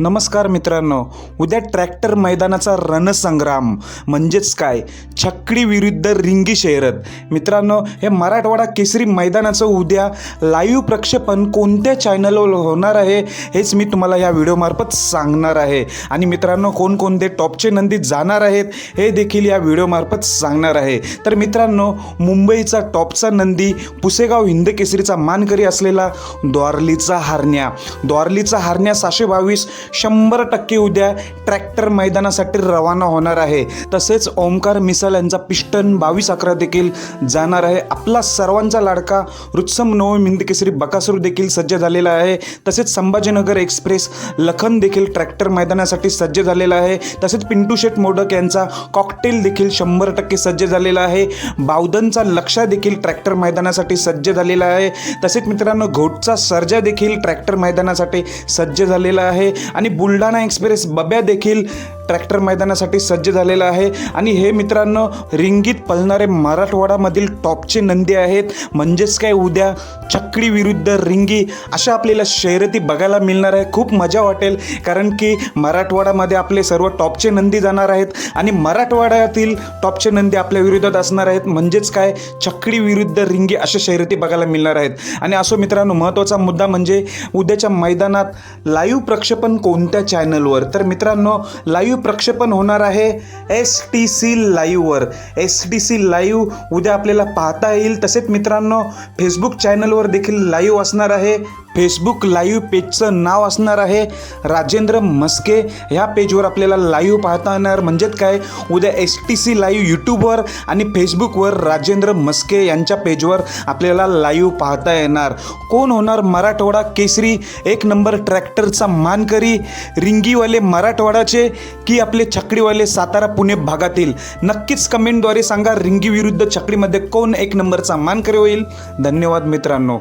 नमस्कार मित्रांनो उद्या ट्रॅक्टर मैदानाचा रणसंग्राम म्हणजेच काय? छकडी विरुद्ध रिंगी शर्यत मित्रांनो हे मराठवाडा केसरी मैदानाचं उद्या लाईव्ह प्रक्षेपण कोणत्या चॅनलवर होणार आहे हेच मी तुम्हाला या व्हिडिओमार्फत सांगणार आहे. आणि मित्रांनो कोणकोणते टॉपचे नंदी जाणार आहेत हे देखील या व्हिडिओमार्फत सांगणार आहे. तर मित्रांनो मुंबईचा टॉपचा नंदी पुसेगाव हिंद केसरीचा मानकरी असलेला द्वारलीचा हारण्या. द्वारलीचा हारण्या सहाशे बावीस शंभर टक्के उद्या ट्रॅक्टर मैदानासाठी रवाना होणार आहे. तसेच ओमकार मिसाल यांचा पिस्टन बावीस अकरा देखील जाणार आहे. आपला सर्वांचा लाडका रुत्सम नवम हिंदकेसरी बकासूर देखील सज्ज झालेला आहे. तसेच संभाजीनगर एक्सप्रेस लखन देखील ट्रॅक्टर मैदानासाठी सज्ज झालेला आहे. तसेच पिंटू शेठ मोडक यांचा कॉकटेल देखील शंभर टक्के सज्ज झालेला आहे. बावधनचा लक्षा देखील ट्रॅक्टर मैदानासाठी सज्ज झालेला आहे. तसेच मित्रांनो घोटचा सर्जा देखील ट्रॅक्टर मैदानासाठी सज्ज झालेला आहे. आणि बुलढाणा एक्सप्रेस बब्या देखील ट्रॅक्टर मैदानासाठी सज्ज झालेलं आहे. आणि हे मित्रांनो रिंगीत पळणारे मराठवाडामधील टॉपचे नंदी आहेत. म्हणजेच काय उद्या चक्री विरुद्ध रिंगी अशा आपल्याला शर्यती बघायला मिळणार आहे. खूप मजा वाटेल कारण की मराठवाड्यामध्ये आपले सर्व टॉपचे नंदी जाणार आहेत. आणि मराठवाड्यातील टॉपचे नंदी आपल्या विरोधात असणार आहेत. म्हणजेच काय चक्री विरुद्ध रिंगी अशा शर्यती बघायला मिळणार आहेत. आणि असो मित्रांनो महत्त्वाचा मुद्दा म्हणजे उद्याच्या मैदानात लाईव्ह प्रक्षेपण कोणत्या चॅनलवर तर मित्रांनो लाईव्ह प्रक्षेपण होणार आहे एस टी सी लाईव्हवर एस टी सी लाईव्ह उद्या आपल्याला पाहता येईल. तसेच मित्रांनो फेसबुक चॅनलवर देखील लाईव्ह असणार आहे. फेसबुक लाईव्ह पेजचं नाव असणार आहे राजेंद्र मस्के. ह्या पेजवर आपल्याला लाईव्ह पाहता येणार. म्हणजेच काय? उद्या एस टी सी लाईव्ह यूट्यूबवर आणि फेसबुकवर राजेंद्र मस्के यांच्या पेजवर आपल्याला लाईव्ह पाहता येणार. कोण होणार? मराठवाडा केसरी. एक नंबर ट्रॅक्टरचा मानकरी. रिंगीवाले मराठवाडाचे की आपले छकडीवाले सातारा पुणे भागातील? नक्कीच कमेंटद्वारे सांगा. रिंगी विरुद्ध छकडीमध्ये कोण एक नंबरचा मानकरी होईल? धन्यवाद मित्रांनो.